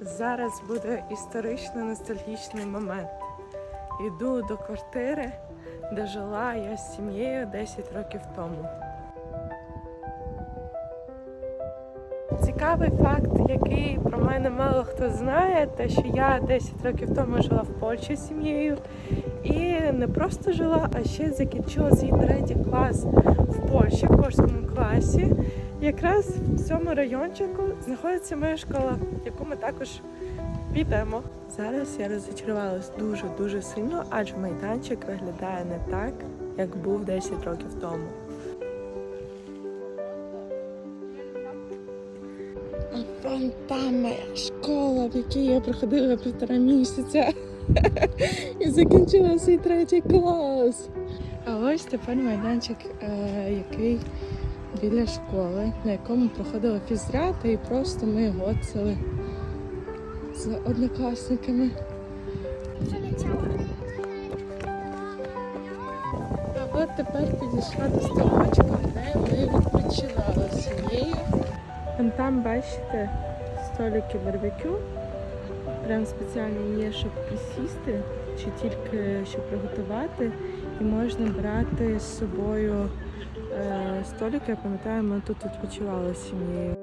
Зараз буде історично ностальгічний момент. Йду до квартири, де жила я з сім'єю 10 років тому. Цікавий факт, який про мене мало хто знає, те, що я 10 років тому жила в Польщі з сім'єю. І не просто жила, а ще закінчила свій третій клас в Польщі, в польському класі. Якраз в цьому райончику знаходиться моя школа, яку ми також підемо. Зараз я розчарувалась дуже-дуже сильно, адже майданчик виглядає не так, як був 10 років тому. А вон там моя школа, в якій я проходила півтора місяця і закінчила свій третій клас. А ось тепер майданчик, е, який біля школи, на якому проходила фізрята, і просто ми гоцали з однокласниками. А от тепер підійшла до ставочка, де ми відпочивали з сім'єю. Там бачите столики барбекю. Прям спеціально є, щоб присісти, чи тільки щоб приготувати. І можна брати з собою столик. Я пам'ятаю, ми тут відпочивали з сім'єю.